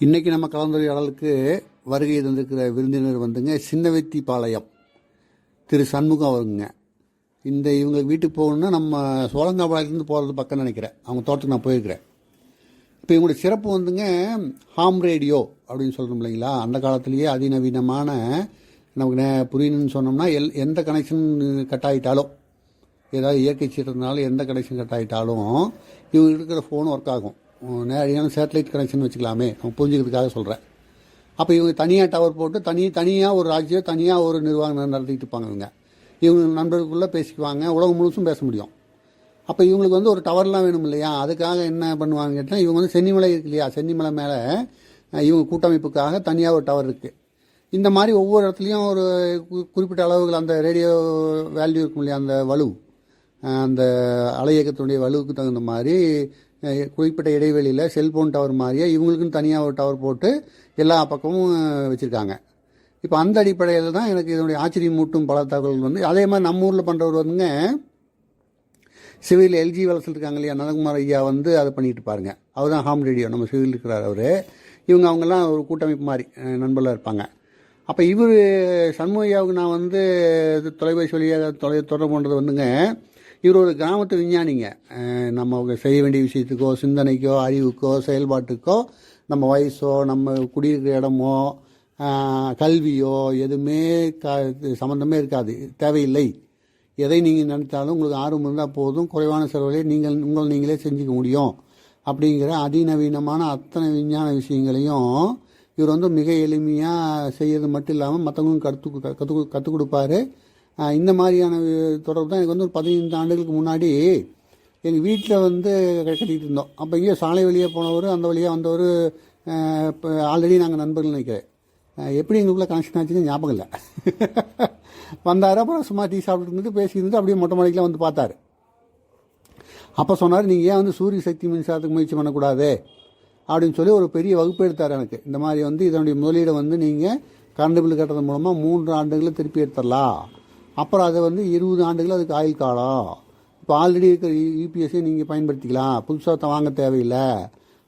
இன்றைக்கி நம்ம கலந்துரையாடலுக்கு வருகை தந்திருக்கிற விருந்தினர் வந்துங்க சின்னவெத்தி பாளையம் திரு சண்முகம் அவருங்க. இந்த இவங்க வீட்டுக்கு போகணுன்னா நம்ம சோழங்காபாளையத்துலேருந்து போகிறது பக்கம் நினைக்கிறேன். அவங்க தோட்டத்துக்கு நான் போயிருக்கிறேன். இப்போ இவங்களுடைய சிறப்பு வந்துங்க ஹாம் ரேடியோ அப்படின்னு சொல்கிறோம் இல்லைங்களா? அந்த காலத்திலேயே அதிநவீனமான நமக்கு நே- புரியணும்னு சொன்னோம்னா எல் எந்த கனெக்ஷன் கட் ஆகிட்டாலும் ஏதாவது இயற்கை சீற்றத்தினால எந்த கனெக்ஷன் கட் ஆகிட்டாலும் இவங்க இருக்கிற ஃபோன் ஒர்க் ஆகும். நேரடியான சேட்டலைட் கனெக்ஷன் வச்சுக்கலாமே. நம்ம புரிஞ்சுக்கிறதுக்காக சொல்கிறேன் அப்போ இவங்க தனியாக டவர் போட்டு தனி தனியாக ஒரு ராஜ்யம் தனியாக ஒரு நிர்வாகம் நடத்திட்டு இருப்பாங்க இவங்க. இவங்க நண்பர்களுக்குள்ளே பேசிக்குவாங்க உலகம் முழுசும் பேச முடியும். அப்போ இவங்களுக்கு வந்து ஒரு டவர்லாம் வேணும் இல்லையா? அதுக்காக என்ன பண்ணுவாங்க கேட்டால் இவங்க வந்து சென்னிமலை இருக்கு இல்லையா? சென்னிமலை மேலே இவங்க கூட்டமைப்புக்காக தனியாக ஒரு டவர் இருக்குது இந்த மாதிரி ஒவ்வொரு இடத்துலையும் ஒரு குறிப்பிட்ட அளவுகள் அந்த ரேடியோ வேல்யூ இருக்கும் இல்லையா? அந்த வலு அந்த அலை இயக்கத்தினுடைய வலுவுக்கு தகுந்த மாதிரி குறிப்பிட்ட இடைவெளியில் செல்போன் டவர் மாதிரியே இவங்களுக்குன்னு தனியாக ஒரு டவர் போட்டு எல்லா பக்கமும் வச்சுருக்காங்க. இப்போ அந்த அடிப்படையில் தான் எனக்கு இதனுடைய ஆச்சரியம் மூட்டும் பல தகவல்கள் வந்து அதே மாதிரி நம்ம ஊரில் பண்ணுறவர் வந்துங்க சிவில் எல்ஜி வளர்ச்சில் இருக்காங்க இல்லையா நந்தகுமார் ஐயா வந்து அதை பண்ணிட்டு பாருங்க அவர் தான் ஹாம் ரேடியோ நம்ம சிவில் இருக்கிறார் அவர். இவங்க அவங்கெல்லாம் ஒரு கூட்டமைப்பு மாதிரி நண்பர்களாக இருப்பாங்க. அப்போ இவர் சண்முகையாவுக்கு நான் வந்து தொலைபேசி வழியாக தொலை தொடர்பு பண்ணுறது வந்துங்க இவர் ஒரு கிராமத்து விஞ்ஞானிங்க. நம்ம செய்ய வேண்டிய விஷயத்துக்கோ சிந்தனைக்கோ அறிவுக்கோ செயல்பாட்டுக்கோ நம்ம வயசோ நம்ம குடியிருக்கிற இடமோ கல்வியோ எதுவுமே க சம்மந்தமே இருக்காது. தேவையில்லை. எதை நீங்கள் நினைத்தாலும் உங்களுக்கு ஆர்வம் இருந்தால் போதும் குறைவான செலவிலே நீங்கள் உங்களை நீங்களே செஞ்சுக்க முடியும். அப்படிங்கிற அதிநவீனமான அத்தனை விஞ்ஞான விஷயங்களையும் இவர் வந்து மிக எளிமையாக செய்யறது மட்டும் இல்லாமல் மற்றவங்களும் கற்று கற்றுக் கற்றுக் கொடுப்பாரு. இந்த மாதிரியான தொடர்பு தான். எனக்கு வந்து ஒரு பதினைந்து ஆண்டுகளுக்கு முன்னாடி எங்கள் வீட்டில் வந்து கட்டிக்கிட்டு கட்டிகிட்டு இருந்தோம். அப்போ இங்கே சாலை வழியாக போனவர் அந்த வழியாக வந்தவர் இப்போ ஆல்ரெடி நாங்கள் நண்பர்கள் நினைக்கிறேன். எப்படி எங்களுக்குள்ளே கனெக்ஷன் ஆச்சுன்னு ஞாபகம் இல்லை. வந்தார் அப்புறம் சும்மா டீ சாப்பிட்டு இருந்துட்டு பேசியிருந்துட்டு அப்படியே மொட்டை மாடிக்கெலாம் வந்து பார்த்தாரு. அப்போ சொன்னார் நீங்கள் ஏன் வந்து சூரிய சக்தி மின்சாரத்துக்கு முயற்சி பண்ணக்கூடாது? அப்படின்னு சொல்லி ஒரு பெரிய வகுப்பு எடுத்தார் எனக்கு. இந்த மாதிரி வந்து இதனுடைய முதலீடை வந்து நீங்கள் கரண்ட் பில் கட்டுறது மூலமாக மூன்று ஆண்டுகளில் திருப்பி எடுத்துடலாம். அப்புறம் அதை வந்து இருபது ஆண்டுகள் அதுக்கு ஆயுள் காலம். இப்போ ஆல்ரெடி இருக்கிற யூபிஎஸ்ஸை நீங்கள் பயன்படுத்திக்கலாம். புதுசாக வாங்க தேவையில்லை.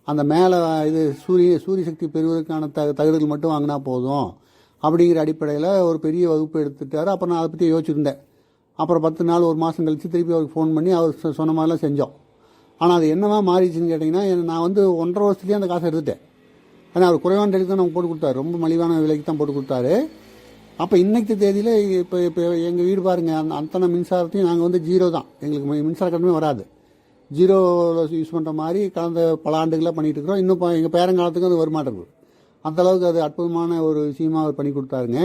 அந்த மேலே இது சூரிய சூரிய சக்தி பெறுவதற்கான த தகடுகள் மட்டும் வாங்கினா போதும். அப்படிங்கிற அடிப்படையில் ஒரு பெரிய வகுப்பு எடுத்துட்டார். அப்புறம் நான் அதை பற்றி யோசிச்சிருந்தேன். அப்புறம் பத்து நாள் ஒரு மாதம் கழித்து திருப்பி அவருக்கு ஃபோன் பண்ணி அவர் சொன்ன மாதிரிலாம் செஞ்சோம். ஆனால் அது என்னவா மாறிடுச்சுன்னு கேட்டிங்கன்னா நான் வந்து ஒன்றரை வருஷத்துலேயே அந்த காசை எடுத்துட்டேன். ஆனால் அவர் குறைவான ரேட்டுக்கு தான் நம்ம போட்டு கொடுத்தாரு. ரொம்ப மலிவான விலைக்கு தான் போட்டு கொடுத்தாரு. அப்போ இன்னைக்கு தேதியில் இப்போ இப்போ எங்கள் வீடு பாருங்க அந்த அத்தனை மின்சாரத்தையும் நாங்கள் வந்து ஜீரோ தான். எங்களுக்கு மின்சார கட்டணமே வராது. ஜீரோவில் யூஸ் பண்ணுற மாதிரி கடந்த பல ஆண்டுகளாக பண்ணிகிட்டு இருக்கிறோம். இன்னும் இப்போ எங்கள் பேரங்காலத்துக்கும் அது வருமானம் அந்த அளவுக்கு அது அற்புதமான ஒரு விஷயமாக அவர் பண்ணி கொடுத்தாருங்க.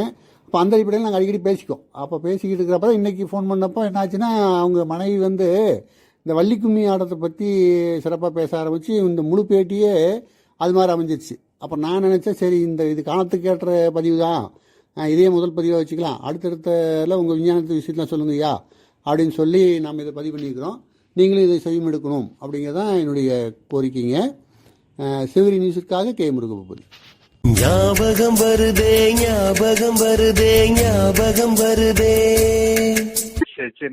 அப்போ அந்த அடிப்படையில் நாங்கள் அடிக்கடி பேசிக்கோம் அப்போ பேசிக்கிட்டு இருக்கிறப்ப தான் ஃபோன் பண்ணப்போ என்னாச்சுன்னா அவங்க மனைவி வந்து இந்த வள்ளி கும்மி ஆட்டத்தை பற்றி சிறப்பாக பேச ஆரம்பித்து இந்த முழு பேட்டியே அது மாதிரி அமைஞ்சிருச்சு. அப்போ நான் நினச்சேன் சரி இந்த இது காலத்துக்கு ஏற்ற பதிவு தான். இதே முதல் பதிவாக வச்சுக்கலாம். அடுத்தடுத்தல உங்கள் விஞ்ஞானத்து விஷயத்தெலாம் சொல்லுங்க ஐயா அப்படின்னு சொல்லி நாம் இதை பதிவு பண்ணியிருக்கிறோம். நீங்களும் இதை செய்யும் எடுக்கணும் அப்படிங்கிறதான் என்னுடைய கோரிக்கைங்க. அஹ் சிவகிரி நியூஸுக்காக கே. முருகபூபதி. ஞாபகம் வருதே ஞாபகம் வருதே ஞாபகம் வருதே.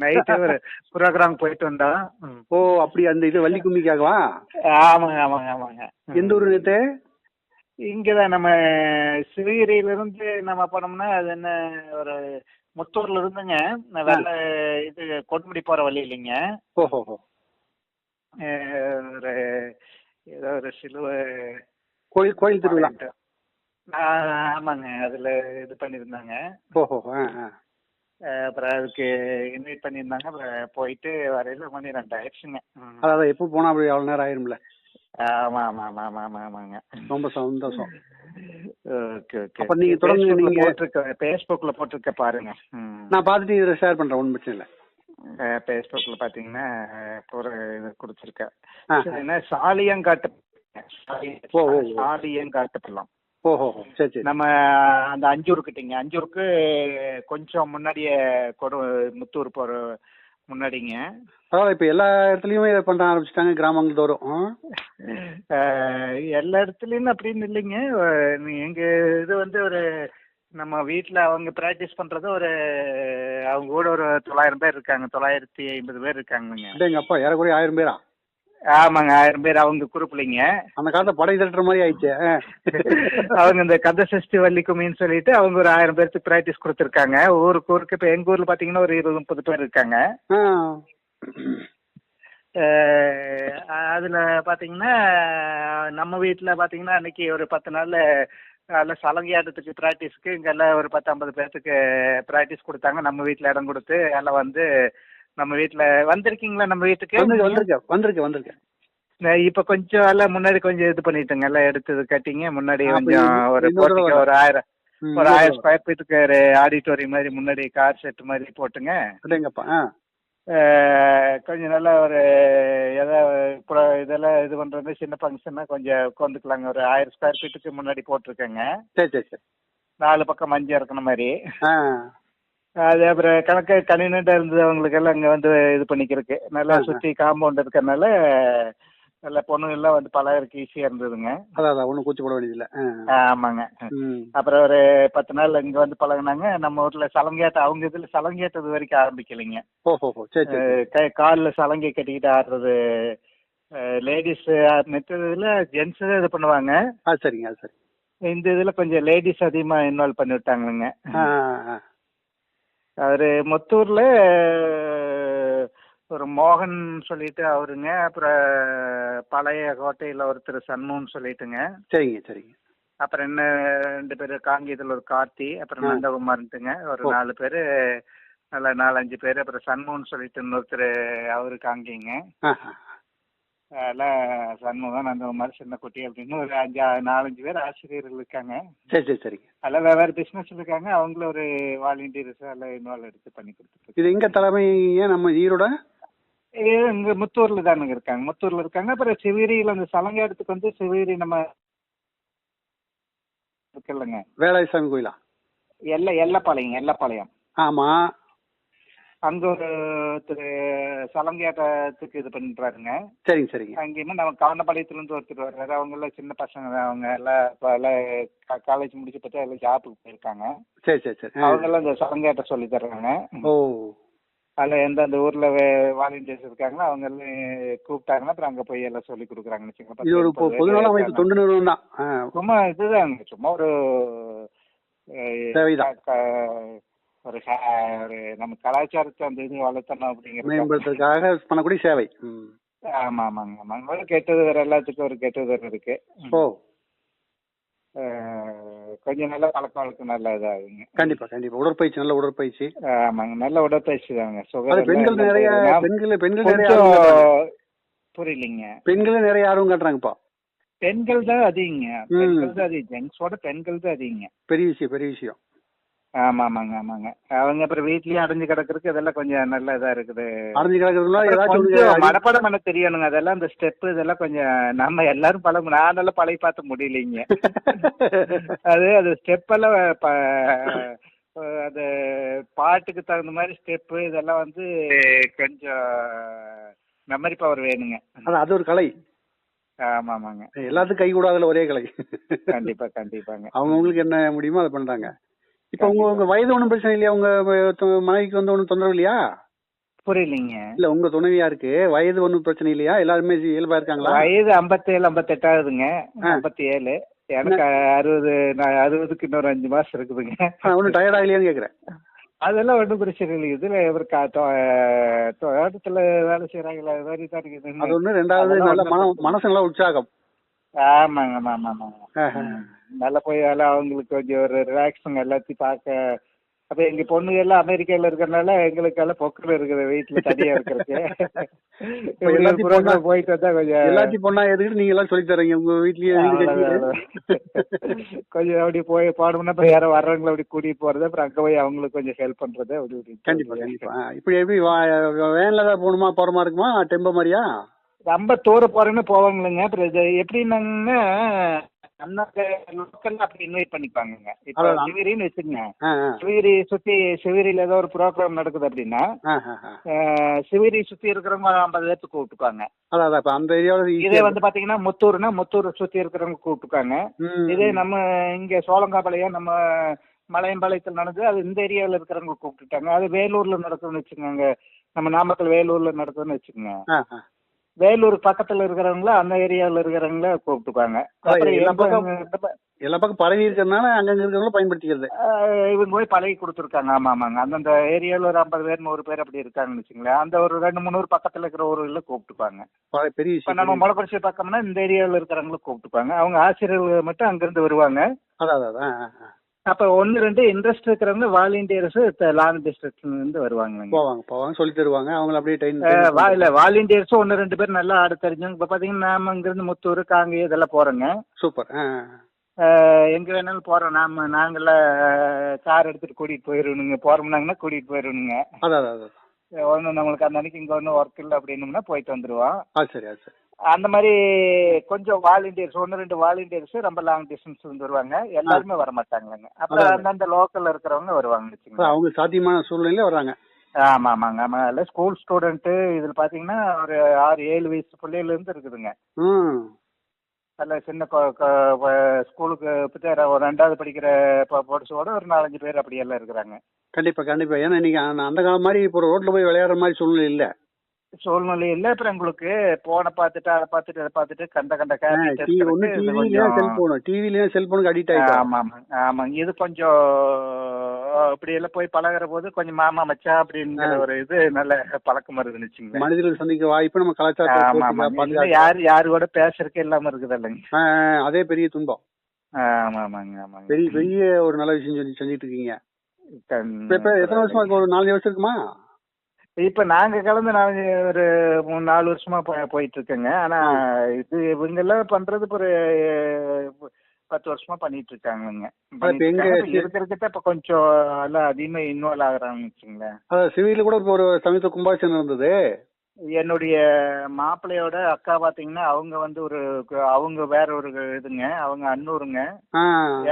நைட்டு ஒரு ப்ரோக்ராம் போயிட்டு வந்தோம் ம். ஓ அப்படி அந்த இது வள்ளி கும்மிக்காகவா ஆமாங்க ஆமாங்க ஆமாங்க. எந்த ஊர் நேத்து இங்கதான் நம்ம சிவகிரியில இருந்து நம்ம போனோம்னா அது என்ன ஒரு முத்தூர்ல இருந்துங்க வெள்ள இது கொட்டுமுடி போற வழி இல்லைங்க. ஓஹோ ஒரு ஏதோ ஒரு சிலுவை கோயில் கோயில் திருவிழா. ஆமாங்க. அதுல இது பண்ணியிருந்தாங்க. ஓஹோ அப்புறம் அதுக்கு இன்வைட் பண்ணியிருந்தாங்க. அப்புறம் போயிட்டு வரையில மணி ரெண்டு ஆயிடுச்சுங்க ம். அதான் எப்போ போனால் அப்படி அவ்வளோ நேரம் ஆயிரும்ல? ஆமா ஆமா ஆமா ஆமா ஆமா ஆமாங்க. ரொம்ப சந்தோஷம். Okay okay. அப்ப நீங்க தொடர்ந்து நீங்க- போட்டிருக்க போட்டிருக்க பாருங்க. நான் பார்த்துட்டு இதில் ஷேர் பண்ணுறேன் ஒன்றும் பிரச்சனை இல்லை. அஹ் ஃபேஸ்புக்ல பாத்தீங்கன்னா ஒரு இது கொடுத்துருக்கேன். என்ன சாலியங்காட்டு சாலி- ஓ, ஓ, ஓ. சாலியங்காட்டு பள்ளம். ஓஹோ சரி சரி. நம்ம அந்த அஞ்சூர் கிட்டீங்க. அஞ்சூருக்கு கொஞ்சம் முன்னாடியே கொடு முத்தூர் போற முன்னாடிங்க. பரவாயில்ல இப்போ எல்லா இடத்துலையுமே இதை பண்ண ஆரம்பிச்சிட்டாங்க கிராமங்கள் தோறும். எல்லா இடத்துலயும் அப்படின்னு இல்லைங்க. எங்க இது வந்து ஒரு நம்ம வீட்ல அவங்க பிராக்டிஸ் பண்றது ஒரு அவங்க கூட ஒரு தொள்ளாயிரம் பேர் இருக்காங்க தொள்ளாயிரத்தி ஐம்பது பேர் இருக்காங்கங்க. எங்கள் அப்பா ஏறக்குறைய ஆயிரம் பேரா? ஆமாங்க ஆயிரம் பேர் அவங்க குரூப்லிங்க அந்த காலத்துல படை திரட்டுற மாதிரி ஆயிடுச்சு. அவங்க இந்த கந்த சஷ்டி வள்ளி கும்மின்னு சொல்லிட்டு அவங்க ஒரு ஆயிரம் பேருக்கு ப்ராக்டிஸ் கொடுத்துருக்காங்க. ஊருக்கு ஊருக்கு இப்போ எங்க ஊர்ல பாத்தீங்கன்னா ஒரு இருபது முப்பது பேர் இருக்காங்க. அதுல பாத்தீங்கன்னா நம்ம வீட்ல பாத்தீங்கன்னா அன்னைக்கு ஒரு பத்து நாள்ல நல்ல சலங்கையாட்டத்துக்கு ப்ராக்டிஸ்க்கு இங்கெல்லாம் ஒரு பத்து ஐம்பது பேர்த்துக்கு ப்ராக்டிஸ் கொடுத்தாங்க. நம்ம வீட்ல இடம் கொடுத்து எல்லாம் வந்து நம்ம வீட்ல வந்திருக்கீங்களா நம்ம வீட்டுக்கு? வந்து வந்திருக்கேன் வந்திருக்கேன் வந்திருக்கேன். இப்ப கொஞ்சம் எல்லாம் முன்னாடி கொஞ்சம் இது பண்ணிட்டேங்க எல்லாம் எடுத்தது கட்டிங்க. முன்னாடி கொஞ்சம் ஒரு போட்டிக்கு ஒரு ஆயிரம் ஒரு ஆயிரம். ஸ்கொயர் ஃபீட்டுக்கு ஒரு ஆடிட்டோரியம் மாதிரி முன்னாடி கார் செட் மாதிரி போட்டுங்க. அஹ் கொஞ்சம் நல்லா ஒரு இப்போ இதெல்லாம் இது பண்றது சின்ன ஃபங்க்ஷன்னா கொஞ்சம் உட்காந்துக்கலாங்க ஒரு ஆயிரம் ஸ்கொயர் ஃபீட்டுக்கு முன்னாடி போட்டிருக்கேங்க. சரி சரி சரி. நாலு பக்கம் மஞ்சள் இருக்கிற மாதிரி. அது அப்புறம் கணக்கு கன்வீனியண்டாக இருந்தது அவங்களுக்கெல்லாம் அங்கே வந்து இது பண்ணிக்கிறதுக்கு. நல்லா. சுற்றி காம்பவுண்ட் இருக்கிறனால நல்ல பொண்ணுங்கள்லாம் வந்து பழகிறதுக்கு ஈஸியாக இருந்ததுங்க. அதான் அதான். ஒன்றும் கூச்சப்பட வேண்டியதில்லை. ஆ. ஆமாங்க. அப்புறம் ஒரு பத்து நாள் இங்கே வந்து பழகுனாங்க. நம்ம ஊரில் சலங்கையாட்டம் அவங்க இதில் சலங்கையாட்டம் வரைக்கும் ஆரம்பிக்கலைங்க. ஓ ஹோ ஹோ சரி காலில் சலங்கை கட்டிக்கிட்டு ஆடுறது லேடிஸ் மற்றதுல ஜென்ஸ் தான் இது பண்ணுவாங்க. ஆ சரிங்க சரி. இந்த இதில் கொஞ்சம் லேடிஸ் அதிகமாக இன்வால்வ் பண்ணி விட்டாங்கங்க. அவர் முத்தூரில் ஒரு மோகன் சொல்லிட்டு அவருங்க அப்புறம் பழைய கோட்டையில் ஒருத்தர் சண்முகம்னு சொல்லிட்டுங்க. சரிங்க சரிங்க. அப்புறம் என்ன ரெண்டு பேர் காங்கேயத்தில் ஒரு கார்த்தி அப்புறம். நந்தகுமார்ன்ட்டுங்க. ஒரு. நாலு பேர் நல்ல நாலஞ்சு பேர் அப்புறம் சண்முகம்னு சொல்லிட்டு இன்னொருத்தர் அவரு காங்கேயங்க அதெல்லாம் சண்முகம் நந்தகுமார் சின்ன குட்டி அப்படின்னு ஒரு அஞ்சு நாலஞ்சு பேர் ஆசிரியர்கள் இருக்காங்க. சரி சரி சரிங்க. அதெல்லாம் வெவ்வேறு பிஸ்னஸ் இருக்காங்க. அவங்களும் ஒரு வாலண்டியர்ஸ் எல்லாம் இன்வால்வ் எடுத்து பண்ணி கொடுத்துட்டு இது எங்க தலைமைங்க நம்ம ஈரோட? இங்க முத்தூர்ல தானுங்க இருக்காங்க. முத்தூர்ல இருக்காங்க. அப்புறம் சிவேரியில அந்த சலங்காடத்துக்கு வந்து சிவேரி நம்ம இருக்குல்லங்க. வேலாயுசாமி கோயிலா? எல்ல எல்லப்பாளையம் எல்லப்பாளையம். ஆமா. அங்க ஒரு திரு சலங்காட்டத்துக்கு இது பண்றாருங்க. சரிங்க சரிங்க. அங்கேயுமே நம்ம கவனப்பாளையத்துல இருந்து ஒருத்தர் வர்றாரு. அவங்க எல்லாம் சின்ன பசங்க தான். அவங்க எல்லாம் இப்போ எல்லாம் காலேஜ் முடிச்சு பார்த்தா எல்லாம் ஜாப்புக்கு போயிருக்காங்க. சரி சரி சரி. அவங்க எல்லாம் இந்த சலங்காட்ட சொல்லி தர்றாங்க. ஓ. அதில் எந்தெந்த ஊர்ல வாலண்டியர்ஸ் இருக்காங்களோ அவங்க எல்லாம் கூப்பிட்டாங்கன்னா அப்புறம் அங்க போய் எல்லாம் சொல்லி கொடுக்குறாங்கன்னு வச்சுக்கோங்க. சும்மா இதுதாங்க. சும்மா ஒரு ஒரு ஒரு நம்ம கலாச்சாரத்தை அந்த இது வளர்த்தணும் அப்படிங்கிறது மேம்படுத்துறதுக்காக பண்ணக்கூடிய சேவை. ஆமா ஆமாங்க ஆமாங்க ஒரு கெட்டது வேற எல்லாத்துக்கும் ஒரு கெட்டது வேற இருக்கு. ஓ. கொஞ்சம் நல்ல பழக்க வழக்கம் நல்ல இதாகுங்க. கண்டிப்பா கண்டிப்பா. உடற்பயிற்சி நல்ல உடற்பயிற்சி. ஆமாங்க நல்ல உடற்பயிற்சி தாங்க. சுகர் பெண்கள் நிறைய பெண்கள் பெண்கள் நிறைய. புரியலைங்க. பெண்களே நிறைய ஆர்வம் காட்டுறாங்க இப்போ. பெண்கள் தான் அதிகங்க. பெண்கள் தான் அதிகம். ஜென்ஸோட பெண்கள் தான் அதிகங்க. பெரிய விஷயம் பெரிய விஷயம். ஆமா ஆமாங்க ஆமாங்க. அவங்க அப்புறம் வீட்லயும் அடைஞ்சு கிடக்குறதுக்கு இதெல்லாம் கொஞ்சம் நல்ல இதா இருக்குது. அடைஞ்சு கிடக்கிறதுனால அப்புறம் ஏதாச்சும் மனப்பாடம் பண்ண தெரியணுங்க. அதெல்லாம் இந்த ஸ்டெப் இதெல்லாம் கொஞ்சம் நம்ம எல்லாரும் பழக நானெல்லாம் பழகி பார்த்து முடியலைங்க. அது அது ஸ்டெப் எல்லாம் அது பாட்டுக்கு தகுந்த மாதிரி ஸ்டெப்பு இதெல்லாம் வந்து கொஞ்சம் மெமரி பவர் வேணுங்க. அது அது ஒரு கலை. ஆமா ஆமாங்க. எல்லாத்துக்கும் கை கூடாதுல ஒரே கலை. கண்டிப்பா கண்டிப்பாங்க. அவங்கவுங்களுக்கு என்ன முடியுமோ அதை பண்றாங்க. இப்ப உங்க உங்க வயது ஒன்றும் பிரச்சனை இல்லையா? உங்க மனைவிக்கு வந்து ஒன்றும் தொந்தரவு இல்லையா? புரியலைங்க. இல்ல உங்க துணைவியாருக்கு வயது ஒன்றும் பிரச்சனை இல்லையா? எல்லாருமே இயல்பா இருக்காங்களா? வயது ஐம்பத்தேழு ஐம்பத்தெட்டாவதுங்க. ஐம்பத்தி ஏழு எனக்கு அறுபது நான் அறுபதுக்கு இன்னொரு அஞ்சு மாசம் இருக்குதுங்க. ஒன்றும் டயர்ட் ஆகலையான்னு கேக்குறேன். அதெல்லாம் ஒன்றும் பிரச்சனை இல்லை இதுல இவர் தோட்டத்துல வேலை செய்யறாங்களா அது மாதிரி தான் அது இருக்குது ஒண்ணு. ரெண்டாவது அதெல்லாம் நல்ல மன மனசு நல்லா உற்சாகம். ஆமாங்க ஆமா ஆமா ஆமாங்க. நல்லா போய் அவங்களுக்கு கொஞ்சம் ஒரு ரிலாக்ஸுங்க எல்லாத்தையும் பார்க்க. அப்ப எங்க பொண்ணுங்க எல்லாம் அமெரிக்கால இருக்கறனால எங்களுக்கு எல்லாம் பொக்கல் இருக்குது வீட்டுல தனியா இருக்கிறதுக்கு. பொண்ணா- போயிட்டு வந்தா கொஞ்சம் எல்லாத்தையும் பொண்ணா எதுக்கிட்டு நீங்க எல்லாம் சொல்லி தரீங்க. உங்க வீட்லயே. கொஞ்சம் அப்படி போய் பாடணும்னா அப்புறம் யாரும் வர்றவங்களை அப்படி கூட்டிட்டு போறது அப்புறம் அங்க போய் அவங்களுக்கு கொஞ்சம் ஹெல்ப் பண்றது அப்படி கண்டிப்பா கண்டிப்பா. இப்படி எப்படி வேன்ல தான் போகணுமா போற மாதிரி இருக்குமா? டெம்போ மாதிரியா? ரொம்ப தூர போறேன்னு போவாங்களுங்க. அப்புறம் எப்படின்னாங்கன்னா அண்ணாக்க லோக்கல்ல அப்படி இன்வைட் பண்ணிப்பாங்கங்க. இப்போ. சிவிரின்னு வச்சுக்கங்க. சிவிரி சுத்தி சிவிரியில ஏதோ ஒரு ப்ரோக்ராம் நடக்குது அப்படின்னா சிவிரி சுத்தி இருக்கிறவங்க ஒரு ஐம்பது அதான் அதான். இப்ப அந்த ஏரியாவில் இதே வந்து பாத்தீங்கன்னா முத்தூர்னா முத்தூர் சுத்தி இருக்கிறவங்க கூப்பிட்டுக்காங்க இதே நம்ம இங்க சோழங்காபாளையம் நம்ம மலையம்பாளையத்தில் நடந்தது அது இந்த ஏரியாவில் இருக்கிறவங்க கூப்பிட்டுட்டாங்க. அது வேலூர்ல நடக்குதுன்னு வச்சுக்கோங்க. நம்ம நாமக்கல் வேலூர்ல நடக்குதுன்னு வச்சுக்கோங்க. வேலூர் பக்கத்துல இருக்கிறவங்கள அந்த ஏரியாவில் இருக்கிறவங்கள கூப்பிட்டுப்பாங்க. அப்புறம் எல்லா பக்கம் எல்லா பக்கம் பரவி இருக்கிறதுனால அங்கங்க இருக்கிறவங்களும் பயன்படுத்திக்கிறது. இவங்க போய் பழகி கொடுத்துருக்காங்க. ஆமா ஆமாங்க. அந்தந்த ஏரியாவில் ஒரு ஐம்பது பேர் நூறு பேர் அப்படி இருக்காங்கன்னு வச்சுங்களேன் அந்த ஒரு ரெண்டு மூணு பக்கத்துல இருக்கிற ஊர்களில் கூப்பிட்டுப்பாங்க. பெரிய இப்போ நம்ம விஷயம் முளக்குறிச்சி பக்கம்னா இந்த ஏரியாவில் இருக்கிறவங்கள கூப்பிட்டுப்பாங்க. அவங்க ஆசிரியர்கள் மட்டும் அங்கிருந்து வருவாங்க. அதான் அதான். அப்ப ஒன்னு ரெண்டு இன்ட்ரெஸ்ட் இருக்கிறவங்க வாலண்டியர்ஸ் லாங் டிஸ்ட்ரிக்ட்ல இருந்து வருவாங்க போவாங்க போவாங்க சொல்லி தருவாங்க. அவங்க அப்படியே ட்ரெயின் இல்ல வாலண்டியர்ஸ் ஒன்னு ரெண்டு பேர் நல்லா ஆட தெரிஞ்சவங்க. இப்ப பாத்தீங்கன்னா நாம இங்க இருந்து முத்தூர் காங்கி இதெல்லாம் போறோங்க. சூப்பர் எங்க வேணாலும் போறோம். நாம நாங்கள கார் எடுத்துட்டு கூட்டிட்டு போயிருவனுங்க. போறோம்னாங்கன்னா கூட்டிட்டு போயிருவனுங்க. ஒன்னும் நம்மளுக்கு அந்த அன்னைக்கு இங்க ஒன்னும் ஒர்க் இல்லை அப்படின்னம்னா போயிட்டு வந்துருவோம். சரி சரி. அந்த மாதிரி கொஞ்சம் வாலண்டியர்ஸ் ஒன்று ரெண்டு வாலண்டியர்ஸ் ரொம்ப லாங் டிஸ்டன்ஸ் இருந்து வருவாங்க. எல்லாருமே வர மாட்டாங்களேங்க அப்புறம். அந்தந்த லோக்கல்ல இருக்கிறவங்க வருவாங்க அவங்க சாத்தியமான சூழ்நிலையில வர்றாங்க ஆமாம் ஆமாங்க ஆமாம் அதில் ஸ்கூல் ஸ்டூடெண்ட்டு இதில் பார்த்தீங்கன்னா ஒரு ஆறு ஏழு வயசு பிள்ளையிலேருந்து இருக்குதுங்க. ம் நல்ல சின்ன ஸ்கூலுக்கு இப்போ ஒரு ரெண்டாவது படிக்கிற பொடிச்சோட ஒரு நாலஞ்சு பேர் அப்படியெல்லாம் இருக்கிறாங்க. கண்டிப்பா கண்டிப்பா. ஏன்னா இன்னைக்கு அந்த- அந்த காலம் மாதிரி இப்போ ரோட்ல போய் விளையாடுற மாதிரி சூழ்நிலை இல்ல. சூழ்நிலை இல்லை. அப்புறம் உங்களுக்கு போனை பார்த்துட்டு அதை பார்த்துட்டு அதை பார்த்துட்டு கண்ட கண்ட செல்போனு டிவிலயா செல்போனுக்கு அடிக்ட் ஆமாம் ஆமாம் ஆமாங்க இது கொஞ்சம் இப்படி எல்லாம் போய் பழகுற போது கொஞ்சம் மாமா மச்சான் அப்படிங்கிற ஒரு இது நல்ல பழக்கம் வச்சுங்களேன். மனிதர்கள் சந்திக்க வாய்ப்பு நம்ம ஆமா பாதுகாக்க. யார் யாரு கூட பேசுறதுக்கு இல்லாம இருக்குது இல்லைங்க. அதே பெரிய துன்பம். ஆமா ஆமாங்க ஆமாங்க. பெரிய பெரிய ஒரு நல்ல விஷயம் செஞ்சுட்டு இருக்கீங்க. எத்தனை வருஷமா? ஒரு நாலு வருஷம் இருக்குமா? இப்ப நாங்க கலந்து நான் ஒரு மூணு நாலு வருஷமா போய்- போயிட்டு இருக்கேங்க ஆனா இது இவங்க எல்லாம் பண்றது ஒரு பத்து வருஷமா பண்ணிட்டு இருக்காங்கங்க இருக்கிறதுக்கு இப்ப கொஞ்சம் எல்லாம் அதிகமா இன்வால்வ் ஆகுறாங்கன்னு வச்சுங்களேன். சிவில கூட இப்போ ஒரு சமயத்து கும்பாபிஷேகம் இருந்தது என்னுடைய மாப்பிள்ளையோட அக்கா பாத்தீங்கன்னா அவங்க வந்து ஒரு அவங்க வேற ஒரு இதுங்க அவங்க அன்னூருங்க.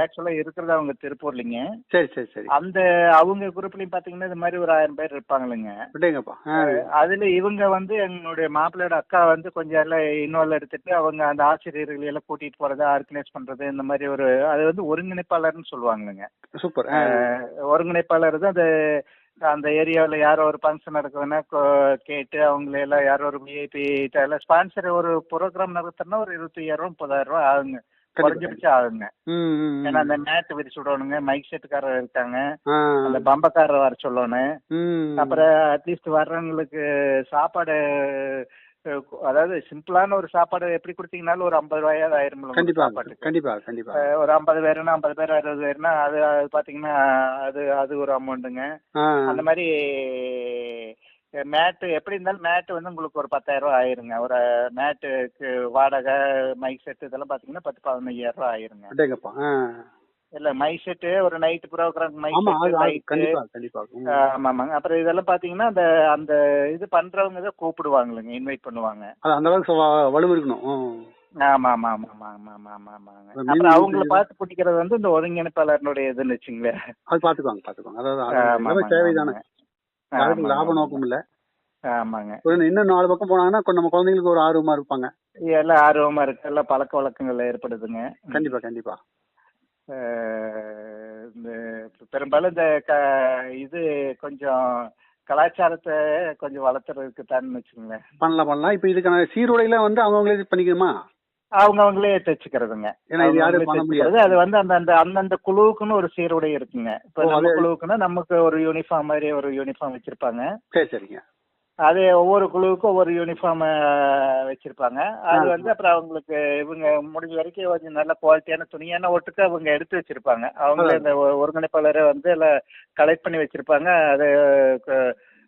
ஆக்சுவலா இருக்கிறது அவங்க திருப்பூர்லிங்க. சரி சரி சரி. அந்த அவங்க குரூப்லயும் பாத்தீங்கன்னா இது மாதிரி ஒரு ஆயிரம் பேர் இருப்பாங்களுங்க அதுல இவங்க வந்து என்னுடைய மாப்பிள்ளையோட அக்கா வந்து கொஞ்சம் எல்லாம் இன்வால்வ் எடுத்துட்டு அவங்க அந்த ஆசிரியர்கள் எல்லாம் கூட்டிட்டு போறது ஆர்கனைஸ் பண்றது இந்த மாதிரி ஒரு அது வந்து ஒருங்கிணைப்பாளர்னு சொல்லுவாங்கங்க சூப்பர். ஒருங்கிணைப்பாளர் தான் அந்த அந்த ஏரியாவில் யாரோ ஒரு ஃபங்க்ஷன் நடக்குதுன்னா கேட்டு அவங்கள எல்லாம் யாரோ ஒரு விஐபி ஸ்பான்சர் ஒரு ப்ரோக்ராம் நடத்துறதுனா ஒரு இருபத்தி ஐயாயிரம் முப்பதாயிரம் ரூபா ஆகுங்க. குறைஞ்சபட்சம் ஆகுங்க. ஏன்னா அந்த மேட் விரிச்சு விடணுங்க மைக் செட்டுக்காரர் இருக்காங்க. அந்த பம்பக்காரர் வர சொல்லணும். அப்புறம் அட்லீஸ்ட் வர்றவங்களுக்கு சாப்பாடு அதாவது சிம்பிளான ஒரு சாப்பாடு எப்படி கொடுத்தீங்கனாலும் ஒரு ஐம்பது ரூபாயாவது ஆயிரம் கண்டிப்பா சாப்பாட்டுக்கு. கண்டிப்பா கண்டிப்பா ஒரு ஐம்பது பேருன்னா ஐம்பது பேர் அறுபது பேர்னா அது அது பார்த்தீங்கன்னா அது அது ஒரு அமௌண்ட்டுங்க. அந்த மாதிரி மேட்டு எப்படி இருந்தாலும் மேட்டு வந்து உங்களுக்கு ஒரு பத்தாயிரம் ரூபா ஆயிருங்க. ஒரு மேட்டுக்கு வாடகை மைக் செட் இதெல்லாம் பார்த்தீங்கன்னா பத்து பதினஞ்சாயிரம் ரூபா ஆயிருங்க. இல்லை மைக் செட்டு ஒரு நைட்டு ப்ரோக்ராம் ம். ஆமாங்க அப்புறம் இதெல்லாம் பாத்தீங்கன்னா அந்த அந்த இது பண்றவங்க தான் கூப்பிடுவாங்களுங்க இன்வைட் பண்ணுவாங்க. அந்த அளவுக்கு வலு இருக்கணும். ம். ஆமா ஆமா ஆமா ஆமா ஆமா ஆமா ஆமா ஆமாங்க. அப்புறம் அவங்கள. பார்த்து பிடிக்கிறது வந்து இந்த ஒருங்கிணைப்பாளர்னுடைய இதுன்னு வச்சுங்களேன். அது பாத்துக்குவாங்க பாத்துக்குவாங்க. அதாவது தேவைதானே. லாப நோக்கம் இல்ல. ஆமாங்க. இன்னும் நாலு பக்கம் போனாங்கன்னா நம்ம குழந்தைங்களுக்கு ஒரு ஆர்வமா இருப்பாங்க. எல்லாம் ஆர்வமா இருக்கு. எல்லாம் பழக்க வழக்கங்கள் ஏற்படுதுங்க. கண்டிப்பா கண்டிப்பா. பெரும்பாலும் இந்த க இது கொஞ்சம் கலாச்சாரத்தை கொஞ்சம் வளர்த்துறதுக்கு தான் வச்சுங்களேன் பண்ணலாம் பண்ணலாம். இப்ப இதுக்கான சீருடையில வந்து அவங்கவுங்களே பண்ணிக்கணுமா? அவங்க அவங்களே தைச்சுக்கிறதுங்க. அது வந்து அந்த அந்த அந்தந்த குழுவுக்குன்னு ஒரு சீருடை இருக்குங்க. இப்ப நம்ம குழுவுக்குன்னா நமக்கு ஒரு யூனிஃபார்ம் மாதிரி ஒரு யூனிஃபார்ம் வச்சிருப்பாங்க. சரி சரிங்க. அதே ஒவ்வொரு குழுவுக்கும் ஒவ்வொரு யூனிஃபார்ம் வச்சிருப்பாங்க. அது. வந்து அப்புறம் அவங்களுக்கு இவங்க முடிஞ்ச வரைக்கும் கொஞ்சம் நல்ல குவாலிட்டியான துணியான ஒட்டுக்கு அவங்க எடுத்து வச்சிருப்பாங்க. அவங்களே. இந்த ஒருங்கிணைப்பாளரை வந்து எல்லாம் கலெக்ட் பண்ணி வச்சிருப்பாங்க. அது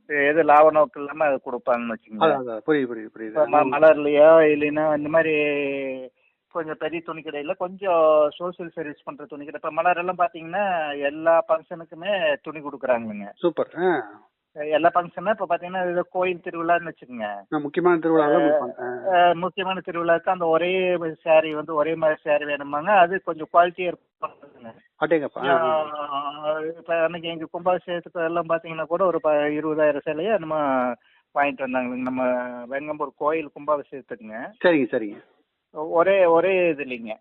எது லாப நோக்கம் இல்லாம அது கொடுப்பாங்கன்னு வச்சுக்கோங்க. புரியுது புரியுது புரியுது. மலர்லயோ இல்லைன்னா இந்த மாதிரி கொஞ்சம் பெரிய துணி கடையில கொஞ்சம் சோசியல் சர்வீஸ் பண்ற துணி கடை. இப்ப மலர் எல்லாம் பாத்தீங்கன்னா எல்லா ஃபங்க்ஷனுக்குமே துணி கொடுக்குறாங்கங்க. சூப்பர். எல்லா ஃபங்க்ஷனும் இப்ப பாத்தீங்கன்னா இது கோயில் திருவிழான்னு வச்சுக்கோங்க. முக்கியமான. அஹ் முக்கியமான திருவிழாக்கு அந்த ஒரே saree வந்து ஒரே மாதிரி saree வேணுமாங்க. அது கொஞ்சம் குவாலிட்டியா இருக்கும். இப்ப அன்னைக்கு எங்க கும்பாபிஷேகத்துக்கு எல்லாம் பாத்தீங்கன்னா கூட ஒரு ப- இருபதாயிரம் சிலையை நம்ம வாங்கிட்டு வந்தாங்க. நம்ம வெங்கம்பூர் கோயில் கும்பாபிஷேகத்துக்குங்க. சரிங்க சரிங்க. ஒரே ஒரே இது இல்லைங்க.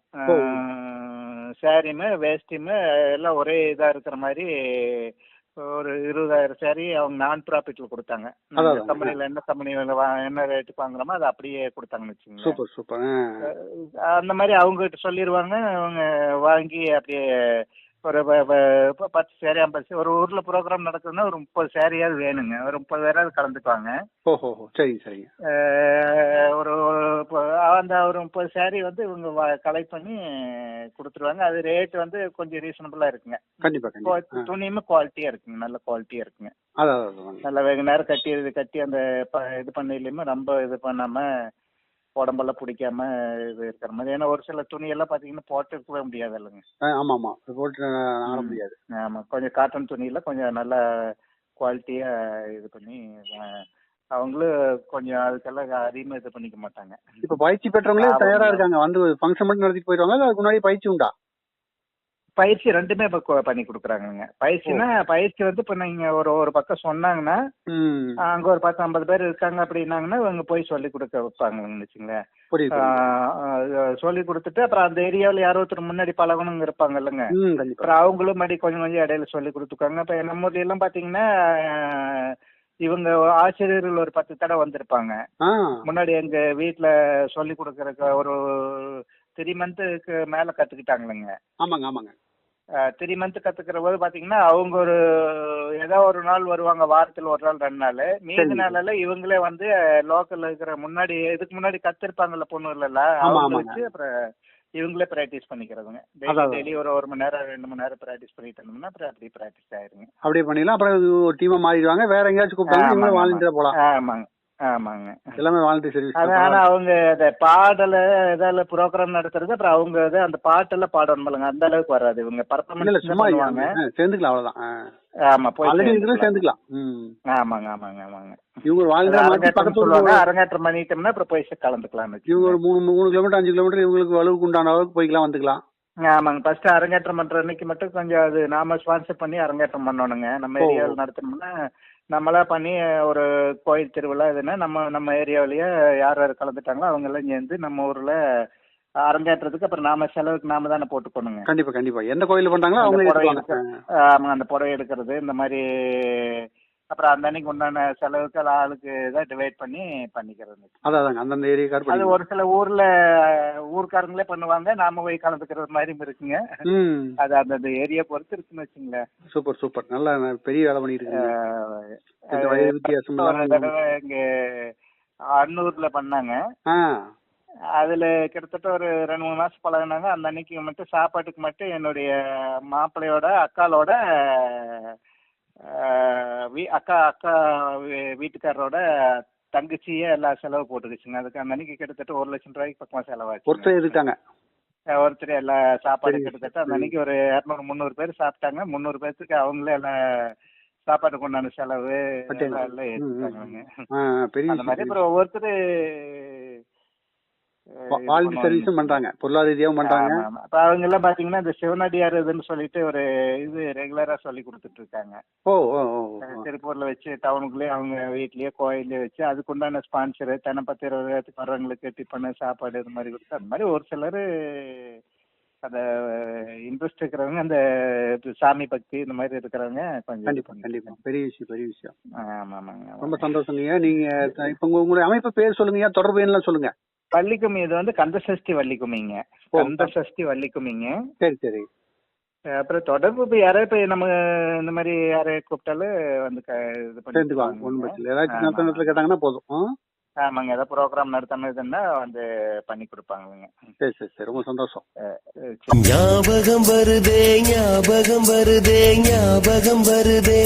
சாரியுமே வேஷ்டியுமே எல்லாம் ஒரே இதா இருக்கிற மாதிரி ஒரு இருபதாயிரம் சாரி அவங்க நான் ப்ராஃபிட்ல கொடுத்தாங்க. கம்பெனில என்ன கம்பெனில என்ன ரேட்டுக்கு வாங்குறோமோ அதை அப்படியே கொடுத்தாங்கன்னு வச்சுக்கோங்க சூப்பர் சூப்பர். அந்த மாதிரி அவங்க கிட்ட சொல்லிடுவாங்க அவங்க வாங்கி அப்படியே ஒரு பத்து சேரி ஐம்பது சேரி ஒரு ஊர்ல ப்ரோக்ராம் நடக்குதுன்னா ஒரு முப்பது சேரியாவது வேணுங்க. ஒரு முப்பது பேராவது கலந்துக்குவாங்க. ஓஹோ சரிங்க அஹ் ஒரு அந்த ஒரு முப்பது சேரீ வந்து இவங்க கலெக்ட் பண்ணி கொடுத்துருவாங்க. அது ரேட் வந்து கொஞ்சம் ரீசனபிளா இருக்குங்க. கண்டிப்பா. துணியுமே குவாலிட்டியா இருக்குங்க. நல்ல குவாலிட்டியா இருக்குங்க. நல்ல வெகு நேரம் கட்டி இது கட்டி அந்த இது பண்ணையிலுமே ரொம்ப இது பண்ணாம உடம்பெல்லாம் பிடிக்காம இது இருக்கிற மாதிரி. ஏன்னா ஒரு சில துணியெல்லாம் பார்த்தீங்கன்னா போட்டு இருக்கவே முடியாது இல்லைங்க ஆமா ஆமா போட்டு முடியாது. ஆமாம் கொஞ்சம் காட்டன் துணியில் கொஞ்சம் நல்லா குவாலிட்டியா இது பண்ணி அவங்களும் கொஞ்சம் அதுக்கெல்லாம் அதிகமாக இது பண்ணிக்க மாட்டாங்க. இப்ப பயிற்சி பெற்றவங்களே ஆமா. தயாரா இருக்காங்க. வந்து ஃபங்க்ஷன் மட்டும் நடத்திட்டு போயிடுவாங்க அதுக்கு முன்னாடி பயிற்சி உண்டா? பயிற்சி ரெண்டுமே பண்ணி கொடுக்குறாங்கங்க. பயிற்சினா பயிற்சி வந்து இப்போ நீங்கள் ஒரு ஒரு பக்கம் சொன்னாங்கன்னா அங்கே ஒரு பத்து ஐம்பது பேர் இருக்காங்க அப்படின்னாங்கன்னா இவங்க போய் சொல்லி கொடுக்க வைப்பாங்கன்னு வச்சுங்களேன் சொல்லி கொடுத்துட்டு அப்புறம் அந்த ஏரியாவில் யாரோ ஒருத்தர் முன்னாடி பழகணுங்க இருப்பாங்க இல்லைங்க. அப்புறம் அவங்களும் மறுபடி கொஞ்சம் கொஞ்சம் இடையில சொல்லி கொடுத்துருக்காங்க இப்போ நம்ம ஊர்ல எல்லாம் பார்த்தீங்கன்னா ஆஹ் இவங்க ஆசிரியர்கள் ஒரு பத்து தடவை வந்திருப்பாங்க. முன்னாடி எங்க வீட்டில் சொல்லி கொடுக்கறதுக்கு ஒரு த்ரீ மந்த்துக்கு மேலே கற்றுக்கிட்டாங்களுங்க ஆமாங்க ஆமாங்க. த்ரீ மந்த் கற்றுக்கிற போது பார்த்தீங்கன்னா அவங்க ஒரு ஏதோ ஒரு நாள் வருவாங்க வாரத்தில் ஒரு நாள் ரெண்டு நாள். மீதி. நாளெல்லாம் இவங்களே வந்து லோக்கல்ல இருக்கிற முன்னாடி இதுக்கு முன்னாடி கத்திருப்பாங்கல்ல பொண்ணுல அவங்க. வச்சு அப்புறம் இவங்களே ப்ராக்டிஸ் பண்ணிக்கிறதுங்க டெய்லி ஒரு ஒரு மணி நேரம் ரெண்டு மணி நேரம் ப்ராக்டிஸ் பண்ணிட்டு இருந்தோம்னா அப்புறம் அப்படியே ப்ராக்டிஸ் ஆயிருங்க. அப்படியே பண்ணிடலாம். அப்புறம் ஒரு டீமா மாறிடுவாங்க. வேற எங்கேயாச்சும் கூப்பிட்டாங்க வாலண்டியர் போலாம் ஆமாங்க. ஆமாங்க. எல்லாமே வாலண்டியர் சர்வீஸ் அது ஆனா அவங்க அந்த பாடல ஏதாவது ப்ரோக்ராம் நடத்துறது அப்புறம் அவங்க இது அந்த பாட்டெல்லாம் பாடணும் இல்லைங்க அந்த அளவுக்கு வராது. இவங்க பர்ஃபார்மன்ஸ் சும்மா பண்ணுவாங்க. சேர்ந்துக்கலாம் அவ்வளவுதான். ஆமா போய் ஆல்ரெடி இருக்கிறது சேர்ந்துக்கலாம். ஆமாங்க ஆமாங்க ஆமாங்க. இவங்க பக்கத்துல சொல்லுவாங்க. அரங்கேற்றம் பண்ணிட்டோம்னா அப்புறம் போய் கலந்துக்கலாம்னு இவங்க ஒரு. மூணு மூணு கிலோமீட்டர் அஞ்சு கிலோமீட்டர் இவங்களுக்கு அளவுக்கு உண்டான அளவுக்கு போய்க்கலாம் வந்துக்கலாம். ஆமாங்க ஃபர்ஸ்ட் அரங்கேற்றம் பண்ற அன்னைக்கு மட்டும் கொஞ்சம் அது நாம ஸ்பான்சர் பண்ணி அரங்கேற்றம் பண்ணணுங்க. நம்ம. ஏரியாவில் நடத்தணும்னா நம்மளா பண்ணி ஒரு கோயில் திருவிழா இதுன்னா நம்ம நம்ம ஏரியாவிலேயே யார் யார் கலந்துட்டாங்களோ அவங்க எல்லாம் சேர்ந்து நம்ம ஊர்ல அரங்கேற்றத்துக்கு அப்புறம் நாம செலவுக்கு நாம தானே போட்டுக்கணுங்க. கண்டிப்பா கண்டிப்பா. எந்த கோயில்ல பண்றாங்களோ அந்த அவங்களே புடவை எடுத்துப்பாங்க எடுக்க- ஆமா அந்த புடவை எடுக்கிறது இந்த மாதிரி அப்புறம் அந்த அன்னைக்கு உண்டான செலவுக்கு எல்லாம் ஆளுக்கு இதாக டிவைட் பண்ணி பண்ணிக்கிறது. அதான் அந்தந்த ஏரியாக்கார் அது ஒரு சில ஊர்ல ஊர்க்காரங்களே பண்ணுவாங்க நாம போய் கலந்துக்கிறது மாதிரியும் இருக்குங்க. அது அந்தந்த ஏரியா பொறுத்து இருக்குன்னு வச்சுங்களேன். Super super. நல்லா பெரிய வேலை பண்ணிட்டு வித்தியாசம் இங்க அன்னூர்ல பண்ணாங்க. அதுல கிட்டத்தட்ட ஒரு ரெண்டு மூணு மாசம் பழகுனாங்க. அந்த அன்னைக்கு மட்டும் சாப்பாட்டுக்கு மட்டும் என்னுடைய மாப்பிள்ளையோட அக்காளோட ஆஹ் வீ- அக்கா அக்கா வீட்டுக்காரரோட தங்கச்சியே எல்லா செலவு போட்டுக்கிச்சுங்க அதுக்கு அந்த அன்னைக்கு கிட்டத்தட்ட ஒரு லட்சம் ரூபாய்க்கு பக்கமா செலவாச்சு ஒருத்தர் எடுத்தாங்க ஒருத்தர் எல்லா சாப்பாடு. கிட்டத்தட்ட அந்த அன்னைக்கு ஒரு இரநூறு முந்நூறு பேர் சாப்பிட்டாங்க முந்நூறு பேர்த்துக்கு அவங்களே எல்லாம் சாப்பாட்டுக்கு உண்டான செலவு. எல்லாம் எடுத்துட்டாங்க அந்த மாதிரி. அப்புறம் ஒவ்வொருத்தர் வாலண்டி சர்வீஸும் பண்றாங்க. பொருளாதார ரீதியாவும் பண்றாங்க அப்ப அவங்க எல்லாம் பாத்தீங்கன்னா இந்த சிவனடியார் இதுன்னு சொல்லிட்டு ஒரு இது ரெகுலரா சொல்லி கொடுத்துட்டு இருக்காங்க ஓ. திருப்பூர்ல வச்சு டவுனுக்குள்ளேயே அவங்க வீட்லயே கோயிலே வச்சு அதுக்குண்டான ஸ்பான்சர் தினம் பத்து இருபது வர்றவங்களுக்கு டிஃபனு சாப்பாடு இது மாதிரி கொடுத்து அந்த மாதிரி ஒரு சிலர் அந்த இன்ட்ரெஸ்ட் இருக்கிறவங்க அந்த சாமி பக்தி இந்த மாதிரி இருக்கிறவங்க கொஞ்சம் கண்டிப்பா கண்டிப்பா. பெரிய விஷயம் பெரிய விஷயம். ஆமா ஆமாங்க. ரொம்ப சந்தோஷங்க. நீங்க இப்ப உங்க- உங்களுடைய அமைப்பு பேர் சொல்லுங்க. தொடர்பு எண்ணெல்லாம் சொல்லுங்க. வள்ளிக்கும்மி இது வந்து கந்தசஷ்டி வள்ளிக்கும்மிங்க ஓ. கந்தசஷ்டி வள்ளிக்கும்மிங்க சரி சரி. அப்புறம் தொடர்பு இப்போ யாராவது இப்போ நம்ம இந்த மாதிரி யாரையும் கூப்பிட்டாலும் வந்து இது ஒன்றும் பிரச்சனை இல்லை. ஏதாச்சும் ஆமா. நடத்த நேரத்தில் கேட்டாங்கன்னா போதும்? ஆமாங்க ஏதாவது ப்ரோக்ராம் நடத்தினதுன்னா வந்து பண்ணி கொடுப்பாங்க சரி சரி சரி. ரொம்ப சந்தோஷம். ஞாபகம் வருதே ஞாபகம் வருதே ஞாபகம் வருதே.